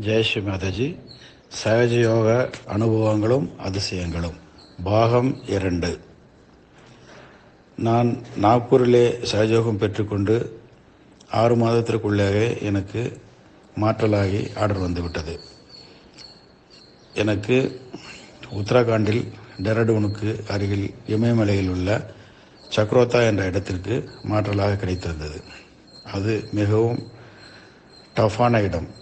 ஜெய் ஸ்ரீ மாதாஜி. சகஜ யோக அனுபவங்களும் அதிசயங்களும். பாகம் இரண்டு. நான் நாக்பூரிலே சகஜயோகம் பெற்றுக்கொண்டு ஆறு மாதத்திற்குள்ளேயே எனக்கு மாற்றலாகி ஆர்டர் வந்துவிட்டது. எனக்கு உத்தராகண்டில் டெரடூனுக்கு அருகில் இமயமலையில் உள்ள சக்ரோத்தா என்ற இடத்திற்கு மாற்றலாக கிடைத்திருந்தது. அது மிகவும் டஃப்பான இடம்.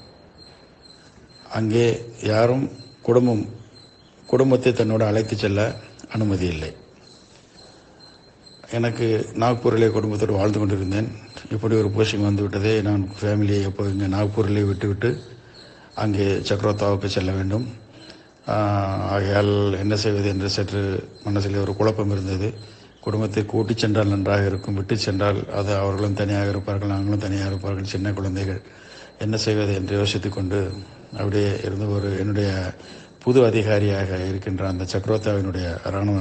அங்கே யாரும் குடும்பம் குடும்பத்தை தன்னோடு அழைத்து செல்ல அனுமதி இல்லை. எனக்கு நாக்பூரிலே குடும்பத்தோடு வாழ்ந்து கொண்டிருந்தேன். இப்படி ஒரு போஸ்டிங் வந்து விட்டதே நான் ஃபேமிலியை எப்போ இங்கே நாக்பூரிலே விட்டுவிட்டு அங்கே சக்ரோத்தாவுக்கு செல்ல வேண்டும். ஆகையால் என்ன செய்வது என்று சற்று மனசில் ஒரு குழப்பம் இருந்தது. குடும்பத்தை கூட்டிச் சென்றால் நன்றாக இருக்கும் விட்டு சென்றால் அது அவர்களும் தனியாக இருப்பார்கள் நாங்களும் தனியாக இருப்பார்கள் சின்ன குழந்தைகள். என்ன செய்வது என்று யோசித்துக் கொண்டு அப்படியே இருந்து ஒரு என்னுடைய புது அதிகாரியாக இருக்கின்ற அந்த சக்ரோத்தாவினுடைய இராணுவ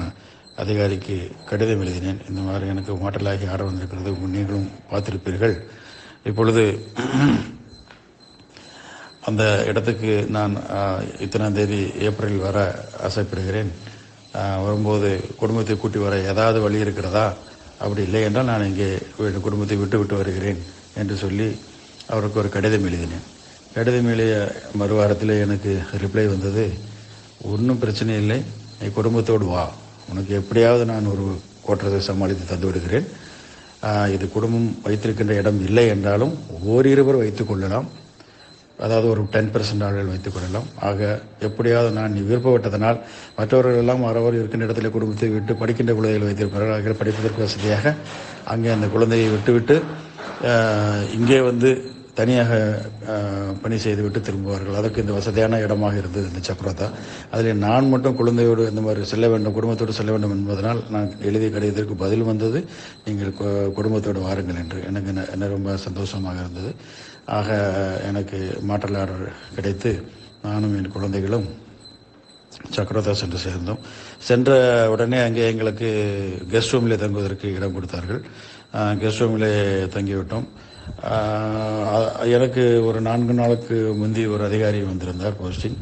அதிகாரிக்கு கடிதம் எழுதினேன். இந்த மாதிரி எனக்கு மாற்றலாகி ஆட வந்திருக்கிறது. நீங்களும் பார்த்திருப்பீர்கள். இப்பொழுது அந்த இடத்துக்கு நான் இத்தனாம் தேதி ஏப்ரல் வர ஆசைப்படுகிறேன். வரும்போது குடும்பத்தை கூட்டி வர ஏதாவது வழி இருக்கிறதா? அப்படி இல்லை என்றால் நான் இங்கே குடும்பத்தை விட்டு விட்டு வருகிறேன் என்று சொல்லி அவருக்கு ஒரு கடிதம் எழுதினேன். கடிதம் எழுதிய மறுவாரத்தில் எனக்கு ரிப்ளை வந்தது ஒன்றும் பிரச்சனை இல்லை நீ குடும்பத்தோடு வா. உனக்கு எப்படியாவது நான் ஒரு கோட்டத்தை சமாளித்து தந்து விடுகிறேன். இது குடும்பம் வைத்திருக்கின்ற இடம் இல்லை என்றாலும் ஓரிருவர் வைத்துக் கொள்ளலாம். அதாவது ஒரு டென் பெர்சன்ட் ஆள்கள் வைத்துக் கொள்ளலாம். ஆக எப்படியாவது நான் நீ விருப்பப்பட்டதனால் மற்றவர்கள் எல்லாம் அவரவர் இருக்கின்ற இடத்துல குடும்பத்தை விட்டு படிக்கின்ற குழந்தைகள் வைத்திருப்பார்கள். ஆகிய படிப்பதற்கு வசதியாக அங்கே அந்த குழந்தையை விட்டுவிட்டு இங்கே வந்து தனியாக பணி செய்துவிட்டு திரும்புவார்கள். அதற்கு இந்த வசதியான இடமாக இருந்தது இந்த சக்கரத்தா அதில் நான் மட்டும் குழந்தையோடு இந்த மாதிரி செல்ல வேண்டும் குடும்பத்தோடு செல்ல வேண்டும் என்பதனால் நான் எழுதிய கடிதத்திற்கு பதில் வந்தது. நீங்கள் குடும்பத்தோடு வாருங்கள் என்று. எனக்கு ந- என்ன ரொம்ப சந்தோஷமாக இருந்தது. ஆக எனக்கு மாற்றலாளர் கிடைத்து நானும் என் குழந்தைகளும் சக்கரதா சென்று சேர்ந்தோம். சென்ற உடனே அங்கே எங்களுக்கு கெஸ்ட் ரூமில் தங்குவதற்கு இடம் கொடுத்தார்கள். கெஸ்ட் ரூமில் தங்கிவிட்டோம். எனக்கு ஒரு நான்கு நாளுக்கு முந்தி ஒரு அதிகாரி வந்திருந்தார் போஸ்டிங்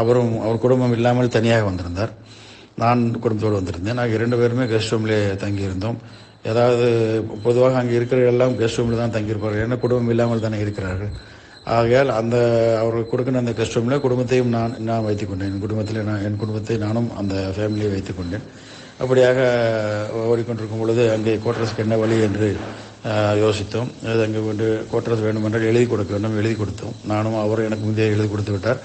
அவரும் அவர் குடும்பம் இல்லாமல் தனியாக வந்திருந்தார். நான் குடும்பத்தோடு வந்திருந்தேன். நாங்கள் இரண்டு பேருமே கெஸ்ட் ரூம்லேயே தங்கியிருந்தோம். ஏதாவது பொதுவாக அங்கே இருக்கிற எல்லாம் கெஸ்ட் ரூமில் தான் தங்கியிருப்பார்கள். ஏன்னா குடும்பம் இல்லாமல் தானே இருக்கிறார்கள். ஆகையால் அந்த அவர்கள் கொடுக்கிற அந்த கெஸ்ட் ரூமில் குடும்பத்தையும் நான் நான் வைத்துக்கொண்டேன் என் குடும்பத்தில் நான் என் குடும்பத்தை நானும் அந்த ஃபேமிலியை வைத்துக்கொண்டேன் அப்படியாக ஓடிக்கொண்டிருக்கும் பொழுது அங்கே கோட்ரஸ்க்கு என்ன வழி என்று யோசித்தோம். அது அங்கே கொண்டு கோட்ரஸ் வேண்டுமென்றால் எழுதி கொடுக்க வேண்டும். எழுதி கொடுத்தோம். நானும் அவர் எனக்கு முந்தைய எழுதி கொடுத்து விட்டார்.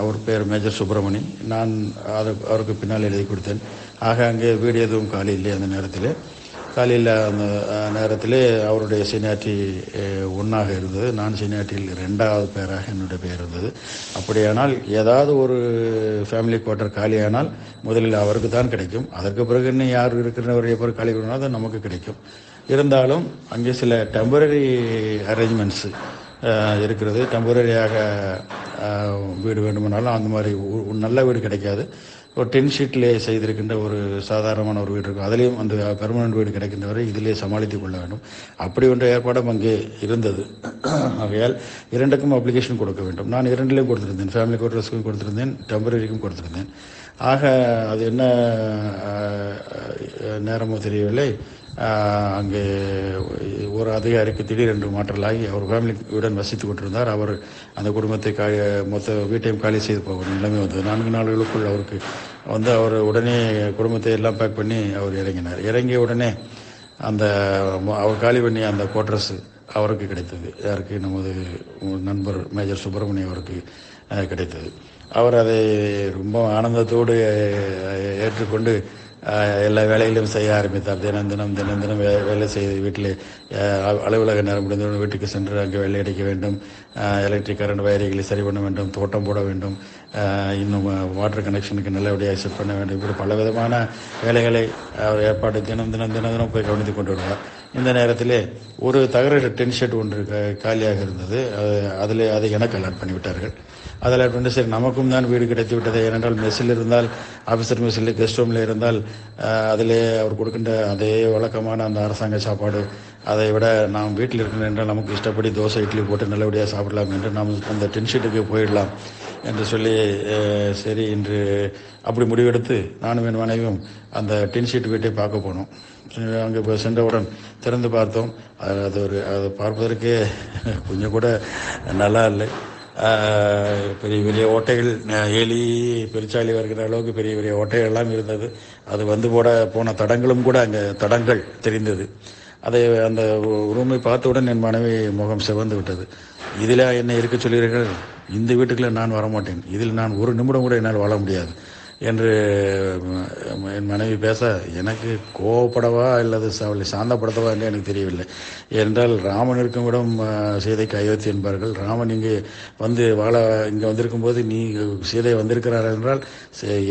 அவர் பேர் மேஜர் சுப்பிரமணி நான் அது அவருக்கு பின்னால் எழுதி கொடுத்தேன். ஆக அங்கே வீடு எதுவும் காலி இல்லை அந்த நேரத்தில். காலையில் அந்த நேரத்தில் அவருடைய சீனியாரிட்டி ஒன்றாக இருந்தது. நான் சீனியாரிட்டியில் ரெண்டாவது பேராக என்னுடைய பெயர் இருந்தது. அப்படியானால் ஏதாவது ஒரு ஃபேமிலி குவார்ட்டர் காலியானால் முதலில் அவருக்கு தான் கிடைக்கும். அதற்கு பிறகு இன்னும் யார் இருக்கிறவருடைய பேர் காலி கொடுனா அது நமக்கு கிடைக்கும். இருந்தாலும் அங்கே சில டெம்பரரி அரேஞ்ச்மெண்ட்ஸு இருக்கிறது. டெம்பரரியாக வீடு வேண்டுமானாலும் அந்த மாதிரி ஒரு- நல்ல வீடு கிடைக்காது. ஒரு டென் ஷீட்லேயே செய்திருக்கின்ற ஒரு சாதாரணமான ஒரு வீடு இருக்கும். அதுலேயும் அந்த பெர்மனன்ட் வீடு கிடைக்கின்ற வரை இதிலே சமாளித்துக் கொள்ள வேண்டும். அப்படி ஒன்ற ஏற்பாடும் அங்கே இருந்தது. ஆகையால் இரண்டுக்கும் அப்ளிகேஷன் கொடுக்க வேண்டும். நான் இரண்டிலையும் கொடுத்துருந்தேன். ஃபேமிலி குவார்டர்ஸ்க்கும் கொடுத்துருந்தேன். டெம்பரரிக்கும் கொடுத்துருந்தேன். ஆக அது என்ன நேரமோ தெரியவில்லை. அங்கே ஒரு அதிகாரிக்கு திடீரென்று மாற்றலாகி அவர் ஃபேமிலியுடன் வசித்துக் கொண்டிருந்தார். அவர் அந்த குடும்பத்தை கா மொத்த வீட்டையும் காலி செய்து போக நிலைமை வந்தது. நான்கு நாள்களுக்குள் அவருக்கு வந்து அவர் உடனே குடும்பத்தை எல்லாம் பேக் பண்ணி அவர் இறங்கினார். இறங்கிய உடனே அந்த அவர் காலி பண்ணி அந்த கோட்ரஸ் அவருக்கு கிடைத்தது. யாருக்கு? நமது நண்பர் மேஜர் சுப்பிரமணியம் அவருக்கு கிடைத்தது. அவர் அதை ரொம்ப ஆனந்தத்தோடு ஏற்றுக்கொண்டு எல்லா வேலைகளையும் செய்ய ஆரம்பித்தார். தினம் தினம் தினம் தினம் வே- வேலை செய்து வீட்டில் அலுவலக நேரம் முடிந்தவுடன் வீட்டுக்கு சென்று அங்கே வெள்ளை அடிக்க வேண்டும். எலக்ட்ரிக் கரண்ட் வயரிகளை சரி பண்ண வேண்டும் தோட்டம் போட வேண்டும். இன்னும் வாட்டர் கனெக்ஷனுக்கு நல்லபடியாக செட் பண்ண வேண்டும். இப்படி பல விதமான வேலைகளை அவர் ஏற்பாடு தினம் தினம் தினம் தினம் போய் கவனித்து கொண்டு வருவார். இந்த நேரத்திலே ஒரு தகர டென் ஷெட் ஒன்று காலியாக இருந்தது. அது- அதில் அதை எனக்கு அலாட் பண்ணிவிட்டார்கள். அதில் வந்து சரி நமக்கும் தான் வீடு கிடைத்து விட்டது. ஏனென்றால் மெஸ்ஸில் இருந்தால் ஆஃபீஸர் மெஸ்ஸில் கெஸ்ட் ரூமில் இருந்தால் அதிலே அவர் கொடுக்கின்ற அதே வழக்கமான அந்த அரசாங்க சாப்பாடு அதை விட நாம் வீட்டில் இருக்கிறேன் என்றால் நமக்கு இஷ்டப்படி தோசை இட்லி போட்டு நல்லபடியாக சாப்பிடலாம் என்று நாம் அந்த டென் ஷீட்டுக்கு போயிடலாம் என்று சொல்லி சரி இன்று அப்படி முடிவெடுத்து நானும் என் மனைவியும் அந்த டென் ஷீட் வீட்டை பார்க்க போனோம். அங்கே போய் சென்றவுடன் திறந்து பார்த்தோம். அது அது ஒரு அது பார்ப்பதற்கு கொஞ்சம் கூட நல்லா இல்லை. பெரிய பெரிய ஓட்டைகள் எலி பெருச்சாலி வருகிற அளவுக்கு பெரிய பெரிய ஓட்டைகள் எல்லாம் இருந்தது. அது வந்து போட போன தடங்களும் கூட அங்கே தடங்கள் தெரிந்தது. அதை அந்த ரூமை பார்த்தவுடன் என் மனைவி முகம் சிவந்து விட்டது. இதில் என்ன இருக்க சொல்கிறீர்கள்? இந்த வீட்டுக்குள்ளே நான் வரமாட்டேன். இதில் நான் ஒரு நிமிடம் கூட என்னால் வாழ முடியாது. என்று என் மனைவி பேச எனக்கு கோவப்படவா அல்லது அவளை சாந்தப்படுத்தவா என்று எனக்கு தெரியவில்லை. என்றால் ராமன் இருக்கும் சீதைக்கு அயோத்தி என்பார்கள். ராமன் இங்கே வந்து வாழ இங்கே வந்திருக்கும் போது நீ சீதை வந்திருக்கிறார் என்றால்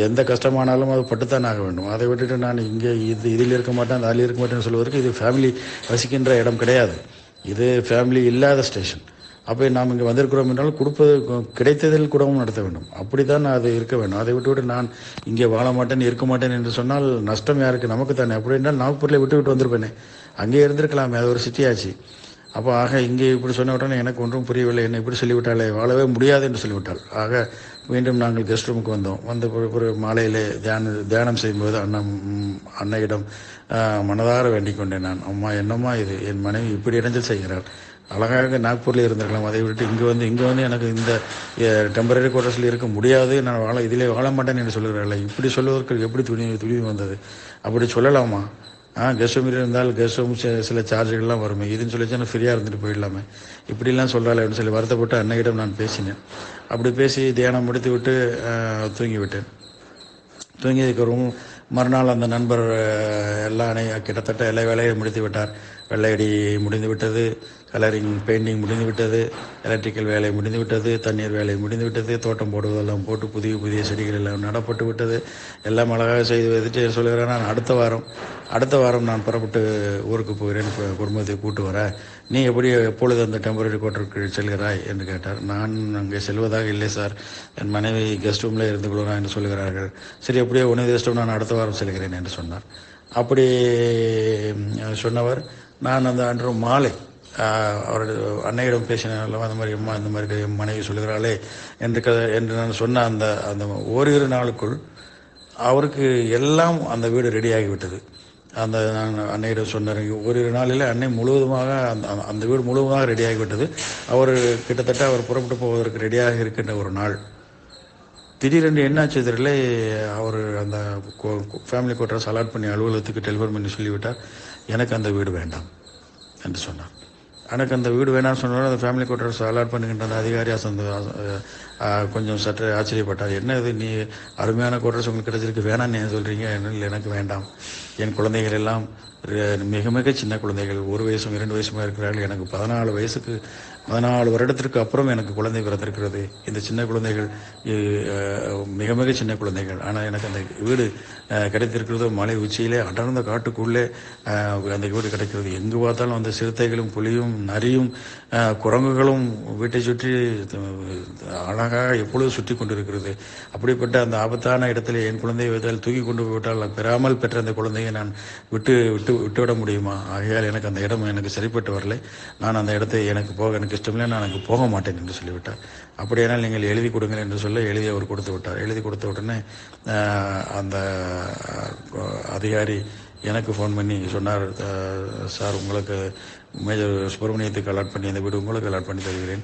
எந்த கஷ்டமானாலும் அது பட்டுத்தான் ஆக வேண்டும். அதை விட்டுட்டு நான் இங்கே இது இதில் இருக்க மாட்டேன் அதில் இருக்க மாட்டேன்னு சொல்வதற்கு இது ஃபேமிலி வசிக்கின்ற இடம் கிடையாது. இது ஃபேமிலி இல்லாத ஸ்டேஷன் அப்போ நாம் இங்கே வந்திருக்கிறோம் என்றால் கொடுப்பது கிடைத்ததில் கூடவும் நடத்த வேண்டும். அப்படித்தான் அது இருக்க வேண்டும். அதை விட்டுவிட்டு நான் இங்கே வாழ மாட்டேன் இருக்க மாட்டேன் என்று சொன்னால் நஷ்டம் யாருக்கு? நமக்கு தானே. அப்படி என்றால் நாக்பூரில் விட்டு விட்டு வந்திருப்பேனே. அங்கே இருந்திருக்கலாமே அது ஒரு சிட்டி ஆச்சு அப்போ ஆக இங்கே இப்படி சொன்ன உடனே எனக்கு ஒன்றும் புரியவில்லை. என்ன இப்படி சொல்லிவிட்டாலே வாழவே முடியாது என்று சொல்லிவிட்டாள். ஆக மீண்டும் நாங்கள் கெஸ்ட் ரூமுக்கு வந்தோம். வந்த பிறகு பிறகு மாலையிலே தியான தியானம் செய்யும்போது அண்ணன் அன்னையிடம் மனதார வேண்டிக் கொண்டேன் நான். அம்மா என்னம்மா இது? என் மனைவி இப்படி இடைஞ்சல் செய்கிறாள். அழகாக நாக்பூரில் இருந்திருக்கலாம். அதை விட்டு இங்கே வந்து இங்கே வந்து எனக்கு இந்த டெம்பரரி குவார்டர்ஸில் இருக்க முடியாது. நான் வாழ இதிலே வாழ மாட்டேன் என்று சொல்கிறார்கள். இப்படி சொல்வதற்கு எப்படி துணி துணிவு வந்தது? அப்படி சொல்லலாமா? ஆ கெஸ்ட் ரூம் இருந்தால் கெஸ்ட் ரூம் சில சார்ஜுகள்லாம் வருமே. இதுன்னு சொல்லிச்சுன்னா ஃப்ரீயாக இருந்துட்டு போயிடலாமே. இப்படிலாம் சொல்கிறாள் அப்படின்னு சொல்லி வருத்தப்பட்டு அன்னையிடம் நான் பேசினேன். அப்படி பேசி தியானம் முடித்து விட்டு தூங்கி விட்டேன் தூங்கியதுக்கப்புறம் மறுநாள் அந்த நண்பர் எல்லா கிட்டத்தட்ட எல்லா வேலையும் முடித்து விட்டார். வெள்ளையடி முடிந்து விட்டது கலரிங் பெயிண்டிங் முடிந்து விட்டது எலக்ட்ரிக்கல் வேலை முடிந்து விட்டது தண்ணீர் வேலை முடிந்து விட்டது தோட்டம் போடுவதெல்லாம் போட்டு புதிய புதிய செடிகள் எல்லாம் நடப்பட்டு விட்டது. எல்லாம் அழகாக செய்து வைத்துட்டு சொல்கிறேன் நான் அடுத்த வாரம் அடுத்த வாரம் நான் புறப்பட்டு ஊருக்கு போகிறேன் இப்போ குடும்பத்தை கூட்டு வரேன் நீ எப்படி எப்பொழுது அந்த டெம்பரரி குவார்டருக்கு செல்கிறாய் என்று கேட்டார். நான் அங்கே செல்வதாக இல்லை சார். என் மனைவி கெஸ்ட் ரூமில் இருந்து கொள்கிறான் என்று சொல்கிறார்கள் சரி எப்படியோ உனது கெஸ்ட் ரூம் நான் அடுத்த வாரம் செல்கிறேன் என்று சொன்னார். அப்படி சொன்னவர் நான் அந்த அன்று மாலை அவருடைய அன்னையிடம் பேசினாலும் அந்த மாதிரி அம்மா இந்த மாதிரி மனைவி சொல்கிறாளே என்று கதை என்று நான் சொன்ன அந்த அந்த ஓரிரு நாளுக்குள் அவருக்கு எல்லாம் அந்த வீடு ரெடியாகிவிட்டது அந்த நான் அன்னையிடம் சொன்னேன் ஓரிரு நாளில் அன்னை முழுவதுமாக அந்த அந்த- அந்த வீடு முழுவதுமாக ரெடியாகிவிட்டது அவர் கிட்டத்தட்ட அவர் புறப்பட்டு போவதற்கு ரெடியாக இருக்கின்ற ஒரு நாள். திடீரென்று என்னாச்சு தெரியல அவர் அந்த ஃபேமிலி குவார்டர்ஸ் அலாட் பண்ணி அலுவலகத்துக்கு டெலிஃபோன் பண்ணி சொல்லிவிட்டார். எனக்கு அந்த வீடு வேண்டாம் என்று சொன்னார். எனக்கு அந்த வீடு வேணாம்னு சொன்னாலும் அந்த ஃபேமிலி குவார்டர்ஸ் அலாட் பண்ணுகின்ற அந்த அதிகாரி அசந்து கொஞ்சம் சற்று ஆச்சரியப்பட்டார். என்ன இது? நீ அருமையான குவார்டர்ஸ் உங்களுக்கு கிடைச்சிருக்கு. வேணாம்னு ஏன் சொல்கிறீங்க இல்லை எனக்கு வேண்டாம். என் குழந்தைகள் எல்லாம் மிக மிக சின்ன குழந்தைகள். ஒரு வயசும் இரண்டு வயசுமா இருக்கிறார்கள். எனக்கு பதினாலு வயசுக்கு பதினாலு வருடத்திற்கு அப்புறம் எனக்கு குழந்தை பிறந்திருக்கிறது இந்த சின்ன குழந்தைகள் மிக மிக சின்ன குழந்தைகள். ஆனால் எனக்கு அந்த வீடு கிடைத்திருக்கிறது மலை உச்சியிலே அடர்ந்த காட்டுக்குள்ளே அந்த வீடு கிடைக்கிறது. எங்கு பார்த்தாலும் அந்த சிறுத்தைகளும் புலியும் நரியும் குரங்குகளும் வீட்டை சுற்றி அழகாக எப்பொழுதும் சுற்றி கொண்டிருக்கிறது. அப்படிப்பட்ட அந்த ஆபத்தான இடத்துல என் குழந்தையை வைத்தால் தூக்கி கொண்டு போய்விட்டால் பெறாமல் பெற்ற அந்த குழந்தையை நான் விட்டு விட்டு விட்டுவிட முடியுமா? ஆகையால் எனக்கு அந்த இடம் எனக்கு சரிப்பட்டு வரலை. நான் அந்த இடத்தை எனக்கு போக எனக்கு சிஸ்டமில் நான் அங்கு போக மாட்டேன் என்று சொல்லிவிட்டார். அப்படியானால் நீங்கள் எழுதி கொடுங்கள் என்று சொல்ல எழுதி அவர் கொடுத்து விட்டார். எழுதி கொடுத்த உடனே அந்த அதிகாரி எனக்கு ஃபோன் பண்ணி சொன்னார் சார் உங்களுக்கு மேஜர் சுப்பிரமணியத்துக்கு அலாட் பண்ணி அந்த வீடு உங்களுக்கு அலாட் பண்ணி தருகிறேன்.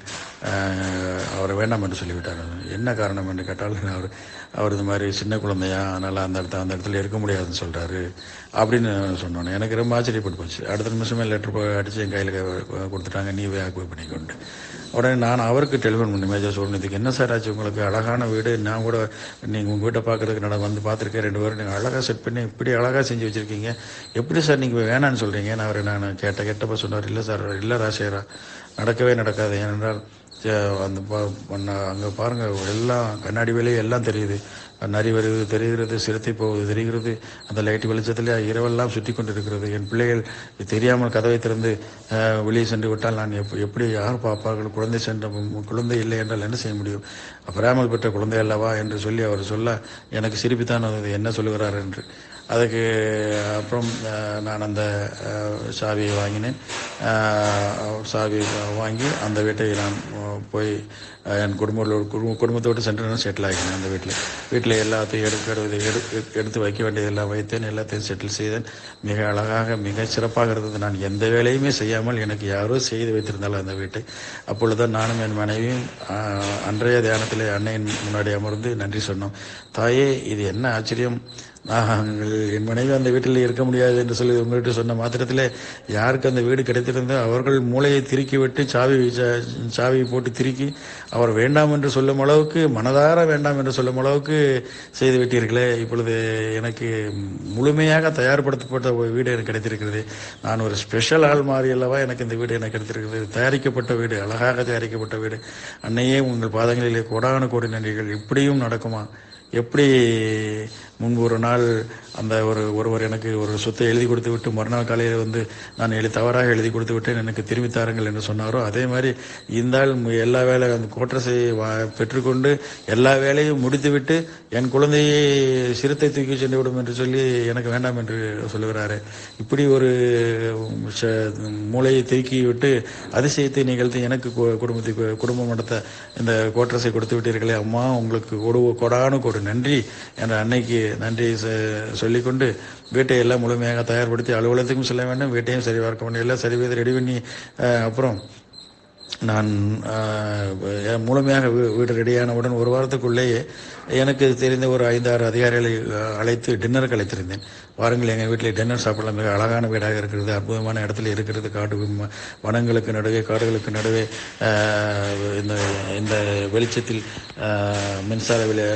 அவரை வேண்டாம் என்று சொல்லிவிட்டார். என்ன காரணம் என்று கேட்டால் அவர் அவர் இது மாதிரி சின்ன குழந்தையா அதனால் அந்த இடத்த அந்த இடத்துல இருக்க முடியாதுன்னு சொல்கிறாரு அப்படின்னு சொன்னோன்னே எனக்கு ரொம்ப ஆச்சரியப்பட்டு போச்சு. அடுத்த நிமிஷமே லெட்டர் அடித்து என் கையில் கொடுத்துட்டாங்க. நீ ஆக்குவை பண்ணிக்கொண்டு உடனே நான் அவருக்கு டெலிஃபோன் பண்ணி மேஜர் சுப்பிரமணியத்துக்கு என்ன சார் ஆச்சு? உங்களுக்கு அழகான வீடு. நான் கூட நீங்கள் உங்கள் வீட்டை பார்க்குறதுக்கு நான் வந்து பார்த்துருக்கேன். ரெண்டு பேரும் நீங்கள் அழகாக செட் பண்ணி இப்படி அழகாக செஞ்சு வச்சுருக்கீங்க. எப்படி சார் நீங்கள் வேணான்னு சொல்கிறீங்க நான் அவரை நான் கேட்ட கேட்டப்ப சொன்னார் இல்லை சார் இல்லை ராசேரா நடக்கவே நடக்காது. ஏனென்றால் அந்த அங்கே பாருங்கள் எல்லாம் கண்ணாடி வேலையும் எல்லாம் தெரியுது. நரி வருவது தெரிகிறது சிறுத்தை போவது தெரிகிறது. அந்த லைட் வெளிச்சத்தில் இரவெல்லாம் சுற்றி கொண்டிருக்கிறது. என் பிள்ளைகள் தெரியாமல் கதவை திறந்து வெளியே சென்று விட்டால் நான் எப் எப்படி யார் பார்ப்பார்கள்? குழந்தை சென்ற குழந்தை இல்லை என்றால் என்ன செய்ய முடியும்? பெறாமல் பெற்ற குழந்தை அல்லவா? என்று சொல்லி அவர் சொல்ல எனக்கு சிரிப்புத்தான் வந்தது. என்ன சொல்லுகிறார்? என்று. அதுக்கு அப்புறம் நான் அந்த சாவியை வாங்கினேன். சாவி வாங்கி அந்த வீட்டை நான் போய் என் குடும்பத்தோடு குடும்ப குடும்பத்தோடு சென்று நான் செட்டில் ஆகினேன் அந்த வீட்டில். வீட்டில் எல்லாத்தையும் எடுக்கிறது எடுத்து எடுத்து வைக்க வேண்டியதெல்லாம் வைத்தேன் எல்லாத்தையும் செட்டில் செய்தேன். மிக அழகாக மிக சிறப்பாக இருந்தது. நான் எந்த வேலையுமே செய்யாமல் எனக்கு யாரோ செய்து வைத்திருந்தாலும் அந்த வீட்டை. அப்பொழுதுதான் நானும் என் மனைவியும் அன்றைய தியானத்தில் அன்னையின் முன்னாடி அமர்ந்து நன்றி சொன்னோம். தாயே இது என்ன ஆச்சரியம்? நாங்கள் என் மனைவி அந்த வீட்டில் இருக்க முடியாது என்று சொல்லி உங்கள்கிட்ட சொன்ன மாத்திரத்தில் யாருக்கு அந்த வீடு கிடைத்திருந்தோ அவர்கள் மூளையை திருக்கி விட்டு சாவி சா- சாவியை போட்டு திருக்கி அவர் வேண்டாம் என்று சொல்லும் அளவுக்கு மனதார வேண்டாம் என்று சொல்லும் அளவுக்கு செய்து விட்டீர்களே. இப்பொழுது எனக்கு முழுமையாக தயார்படுத்தப்பட்ட ஒரு வீடு எனக்கு கிடைத்திருக்கிறது. நான் ஒரு ஸ்பெஷல் ஆள் மாறி அல்லவா எனக்கு இந்த வீடு எனக்கு கிடைத்திருக்கிறது. தயாரிக்கப்பட்ட வீடு அழகாக தயாரிக்கப்பட்ட வீடு. அன்னையே உங்கள் பாதங்களிலே கோடான கோடி நன்றிகள். இப்படியும் நடக்குமா? எப்படி முன்பு ஒரு நாள் அந்த ஒரு ஒருவர் எனக்கு ஒரு சொத்தை எழுதி கொடுத்து விட்டு மறுநாள் காலையில் வந்து நான் எழுதி தவறாக எழுதி கொடுத்து விட்டேன் எனக்கு திரும்பி தாருங்கள் என்று சொன்னாரோ அதே மாதிரி இந்த ஆள் எல்லா வேலை அந்த கோட்ரஸை வா- பெற்றுக்கொண்டு எல்லா வேலையும் முடித்துவிட்டு என் குழந்தையை சிறுத்தை தூக்கி சென்று விடும் என்று சொல்லி எனக்கு வேண்டாம் என்று சொல்லுகிறாரு. இப்படி ஒரு ச- மூளையை தூக்கி விட்டு அதிசயத்தை நிகழ்த்தி எனக்கு குடும்பத்தை கு- குடும்பம் நடத்த இந்த கோட்ரஸை கொடுத்து விட்டீர்களே அம்மா உங்களுக்கு கொடு கொடானுக்கு கொடு நன்றி என்ற அன்னைக்கு நன்றி சொல்லிக்கொண்டு வீட்டை எல்லாம் முழுமையாக தயார்படுத்தி அலுவலகத்துக்கும் செல்ல வேண்டும். வீட்டையும் சரி பார்க்க வேண்டும் எல்லாம் சரி செய்து ரெடி பண்ணி அப்புறம் நான் முழுமையாக வீ- வீடு ரெடியானவுடன் ஒரு வாரத்துக்குள்ளேயே எனக்கு தெரிந்த ஒரு ஐந்தாறு அதிகாரிகளை அழைத்து டின்னருக்கு அழைத்திருந்தேன். வாருங்கள் எங்கள் வீட்டில் டின்னர் சாப்பிடலாம். மிக அழகான வீடாக இருக்கிறது. அற்புதமான இடத்துல இருக்கிறது. காடு வனங்களுக்கு நடுவே காடுகளுக்கு நடுவே இந்த இந்த வெளிச்சத்தில் மின்சார விலை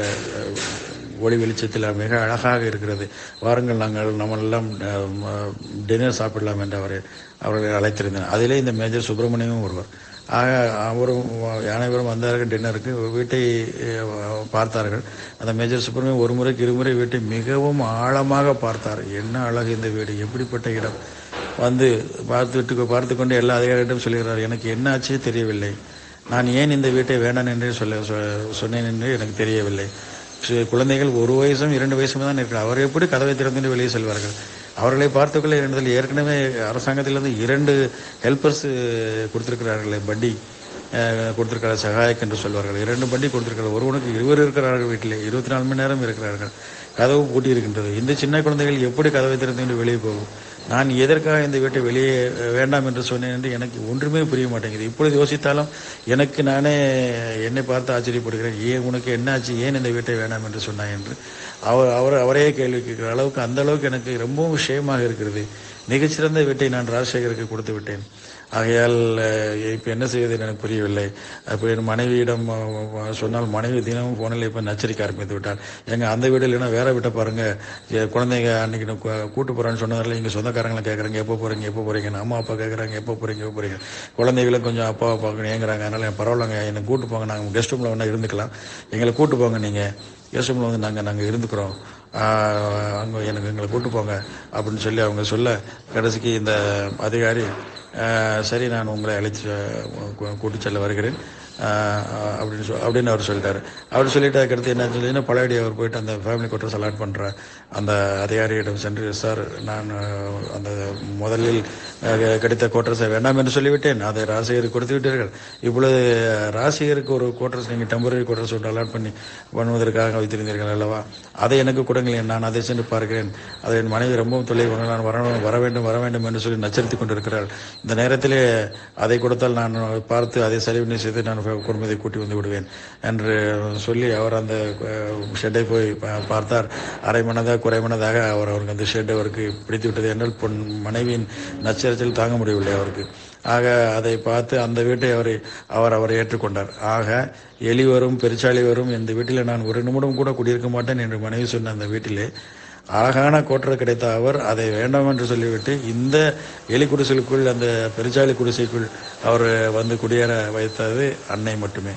ஒளி வெளிச்சத்தில் மிக அழகாக இருக்கிறது. வாருங்கள் நாங்கள் நம்ம எல்லாம் டின்னர் சாப்பிடலாம் என்று அவரை அவர்களை அழைத்திருந்தேன் அதிலே இந்த மேஜர் சுப்பிரமணியமும் ஒருவர். ஆக அவரும் அனைவரும் வந்தார்கள் டின்னருக்கு வீட்டை பார்த்தார்கள். அந்த மேஜர் சுப்பிரமணியம் ஒரு முறைக்கு இருமுறை வீட்டை மிகவும் ஆழமாக பார்த்தார். என்ன அழகு இந்த வீடு எப்படிப்பட்ட இடம். வந்து பார்த்துட்டு பார்த்து கொண்டு எல்லா அதிகாரிகளிடம் சொல்கிறார் எனக்கு என்ன ஆச்சே தெரியவில்லை. நான் ஏன் இந்த வீட்டை வேண்டாம் என்று சொல்ல சொ- சொன்னேன் என்று எனக்கு தெரியவில்லை. குழந்தைகள் ஒரு வயசும் இரண்டு வயசுமே தான் இருக்கிறார் அவர் எப்படி கதவை திறந்து வெளியே செல்வார்கள்? அவர்களை பார்த்துக்கொள்ள இரண்டு ஏற்கனவே அரசாங்கத்திலிருந்து இரண்டு ஹெல்பர்ஸ் கொடுத்துருக்கிறார்கள் வண்டி அஹ், சகாயக் என்று சொல்வார்கள். இரண்டு வண்டி கொடுத்திருக்கிறார். ஒருவனுக்கு இருவர் இருக்கிறார்கள் வீட்டிலே. இருபத்தி நாலு மணி நேரம் இருக்கிறார்கள். கதவு பூட்டி இருக்கின்றது இந்த சின்ன குழந்தைகள் எப்படி கதவை திறந்து வெளியே போகும்? நான் எதற்காக இந்த வீட்டை வெளியே வேண்டாம் என்று சொன்னேன் என்று எனக்கு ஒன்றுமே புரிய மாட்டேங்குது. இப்பொழுது யோசித்தாலும் எனக்கு நானே என்னை பார்த்து ஆச்சரியப்படுகிறேன். ஏன் உனக்கு என்னாச்சு? ஏன் இந்த வீட்டை வேண்டாம் என்று சொன்னாய் என்று. அவர் அவர் அவரே கேள்வி கேட்கிற அளவுக்கு அந்த அளவுக்கு எனக்கு ரொம்பவும் விஷயமாக இருக்கிறது. மிகச்சிறந்த வீட்டை நான் ராஜசேகருக்கு கொடுத்து விட்டேன். ஆகையால் இப்போ என்ன செய்வது எனக்கு புரியவில்லை. அப்போ என் மனைவியிடம் சொன்னால் மனைவி தினமும் ஃபோனில் இப்போ நச்சரிக்க ஆரம்பித்து விட்டார். எங்கள் அந்த வீடு இல்லைன்னா வேற வீட்டை பாருங்க. குழந்தைங்க அன்னைக்கு நான் கூட்டு போகிறேன்னு சொன்னதில்ல இங்கே சொந்தக்காரங்களை கேட்குறாங்க எப்போ போகிறீங்க எப்போ போகிறீங்கன்னு அம்மா அப்பா கேட்குறாங்க எப்போ போகிறீங்க எப்போ போகிறீங்க குழந்தைகளும் கொஞ்சம் அப்பாவை பார்க்கணும் ஏங்குறாங்க அதனால் என் பரவாயில்லங்க என்னை கூட்டு போங்க நாங்கள் கெஸ்ட் ரூமில் வேணால் இருந்துக்கலாம். எங்களை கூட்டு போங்க நீங்கள் கெஸ்ட் ரூமில் வந்து நாங்கள் நாங்கள் இருந்துக்கிறோம். அங்கே எனக்கு எங்களை கூட்டு போங்க அப்படின்னு சொல்லி அவங்க சொல்ல கடைசிக்கு இந்த அதிகாரி சரி நான் உங்களை அழைத்து கூட்டு செல்ல வருகிறேன். அப்படின்னு சொல் அப்படின்னு அவர் சொல்லிட்டாரு. அவர் சொல்லிட்டு அதுக்கடுத்து என்ன சொல்லிங்கன்னா பழையடி அவர் போயிட்டு அந்த ஃபேமிலி குவார்டர்ஸ் அலாட் பண்ணுற அந்த அதிகாரியிடம் சென்று சார் நான் அந்த முதலில் கிடைத்த குவார்டர்ஸை வேண்டாம் என்று சொல்லிவிட்டேன். அதை ராசிகருக்கு கொடுத்து விட்டீர்கள். இப்பொழுது ராசிகருக்கு ஒரு குவார்டர்ஸ் நீங்கள் டெம்பரரி குவார்டர்ஸ் ஒன்று அலாட் பண்ணி பண்ணுவதற்காக வைத்திருந்தீர்கள் அல்லவா? அதை எனக்கு கொடுங்களேன். நான் அதை சென்று பார்க்கிறேன். அதை என் மனைவி ரொம்பவும் தொலை நான் வர வர வேண்டும் வர வேண்டும் என்று சொல்லி நச்சரித்து கொண்டிருக்கிறாள். இந்த நேரத்திலே அதை கொடுத்தால் நான் பார்த்து அதை சரிவினை செய்து நான் குடும்பத்தை கூட்டி வந்து விடுவேன் என்று சொல்லி அவர் அந்த ஷெட்டை போய் பா- பார்த்தார். அரை மனதாக குறை மனதாக அவர் அவருக்கு அந்த ஷெட் அவருக்கு பிடித்து விட்டது என்றால் பொன் மனைவியின் நச்சரிச்சல் தாங்க முடியவில்லை அவருக்கு. ஆக அதை பார்த்து அந்த வீட்டை அவரை அவர் அவரை ஏற்றுக்கொண்டார். ஆக எலி வரும் பெருச்சாளி வரும் இந்த வீட்டில் நான் ஒரு நிமிடம் கூட குடியிருக்க மாட்டேன் என்று மனைவி சொன்ன அந்த வீட்டிலே அழகான கோட்டரை கிடைத்த அவர் அதை வேண்டாம் என்று சொல்லிவிட்டு இந்த எலி குடிசைக்குள் அந்த பெருச்சாளி குடிசைக்குள் அவர் வந்து குடியேற வைத்தது அன்னை மட்டுமே.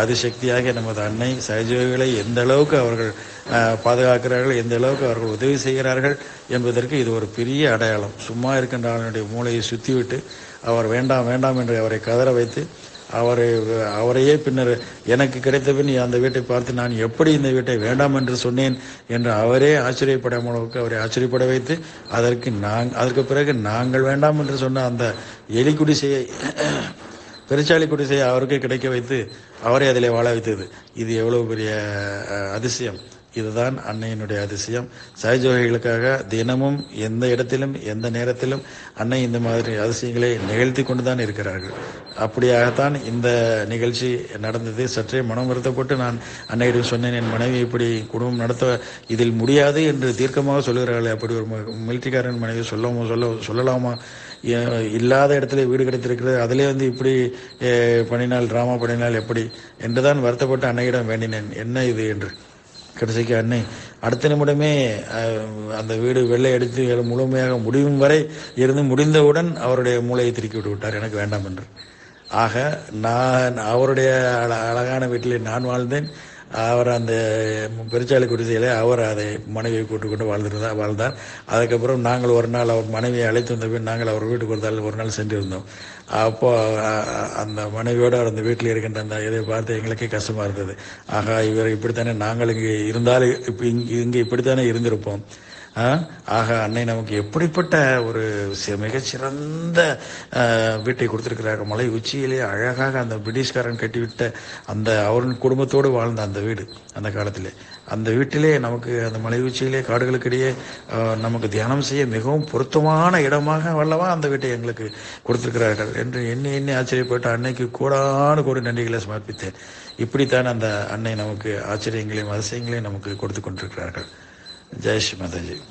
ஆதிசக்தியாக நமது அன்னை சகஜோகிகளை எந்த அளவுக்கு அவர்கள் பாதுகாக்கிறார்கள் எந்த அளவுக்கு அவர்கள் உதவி செய்கிறார்கள் என்பதற்கு இது ஒரு பெரிய அடையாளம். சும்மா இருக்கின்ற ஆளுடைய மூளையை சுத்திவிட்டு அவர் வேண்டாம் வேண்டாம் என்று அவரை கதற வைத்து அவரை அவரையே பின்னர் எனக்கு கிடைத்த பின் அந்த வீட்டை பார்த்து நான் எப்படி இந்த வீட்டை வேண்டாம் என்று சொன்னேன் என்று அவரே ஆச்சரியப்படும் அளவுக்கு அவரை ஆச்சரியப்பட வைத்து அதற்கு நாங் அதற்கு பிறகு நாங்கள் வேண்டாம் என்று சொன்ன அந்த எலி குடிசையை குடிசையை அவருக்கே கிடைக்க வைத்து அவரை அதிலே வாழ வைத்தது. இது எவ்வளவு பெரிய அதிசயம். இதுதான் அன்னையினுடைய அதிசயம். சகஜோகிகளுக்காக தினமும் எந்த இடத்திலும் எந்த நேரத்திலும் அன்னை இந்த மாதிரி அதிசயங்களை நிகழ்த்தி கொண்டு தான் இருக்கிறார்கள். அப்படியாகத்தான் இந்த நிகழ்ச்சி நடந்தது. சற்றே மனம் வருத்தப்பட்டு நான் அன்னையிடம் சொன்னேன் என் மனைவி இப்படி குடும்பம் நடத்த இதில் முடியாது என்று தீர்க்கமாக சொல்கிறார்களே அப்படி ஒரு ம- மனைவி சொல்லாமோ சொல்ல சொல்லலாமா? இல்லாத இடத்துல வீடு கிடைத்திருக்கிறது. அதிலே வந்து இப்படி பண்ணினால் டிராமா பண்ணினால் எப்படி? என்றுதான் வருத்தப்பட்டு அன்னையிடம் வேண்டினேன். என்ன இது? என்று. கடைசிக்கு அன்னை அடுத்த நிமிடமே அந்த வீடு வெள்ளை அடித்து முழுமையாக முடியும் வரை இருந்து முடிந்தவுடன் அவருடைய மூளையை திருக்கி விட்டு விட்டார். எனக்கு வேண்டாம் என்று. ஆக நான் அவருடைய அழ அழகான வீட்டிலே நான் வாழ்ந்தேன். அவர் அந்த பெருச்சாலை குடிசையிலே அவர் அதை மனைவியை கூட்டு கொண்டு வாழ்ந்திருந்தா வாழ்ந்தார். அதுக்கப்புறம் நாங்கள் ஒரு நாள் அவர் மனைவியை அழைத்து வந்த பின் நாங்கள் அவர் வீட்டுக்கு ஒரு நாள் ஒரு நாள் சென்றிருந்தோம். அப்போ அந்த மனைவியோடு அந்த வீட்டில் இருக்கின்ற அந்த இதை பார்த்து எங்களுக்கே கஷ்டமா இருந்தது. ஆகா இவர் இப்படித்தானே நாங்கள் இங்கே இருந்தாலும் இப்போ இங்கே இங்கே இப்படித்தானே இருந்திருப்போம். ஆக அன்னை நமக்கு எப்படிப்பட்ட ஒரு மிகச்சிறந்த வீட்டை கொடுத்துருக்கிறார்கள். மலை உச்சியிலே அழகாக அந்த பிரிட்டிஷ்காரன் கட்டிவிட்ட அந்த அவரின் குடும்பத்தோடு வாழ்ந்த அந்த வீடு அந்த காலத்தில். அந்த வீட்டிலே நமக்கு அந்த மலை உச்சியிலே காடுகளுக்கிடையே நமக்கு தியானம் செய்ய மிகவும் பொருத்தமான இடமாக வல்லவா அந்த வீட்டை எங்களுக்கு கொடுத்திருக்கிறார்கள் என்று எண்ணி எண்ணி ஆச்சரியப்பட்டு அன்னைக்கு கூடான கோடி நன்றிகளை சமர்ப்பித்தேன். இப்படித்தான் அந்த அன்னை நமக்கு ஆச்சரியங்களையும் அதிசயங்களையும் நமக்கு கொடுத்து கொண்டிருக்கிறார்கள். ஜெய் ஸ்ரீ மாதாஜி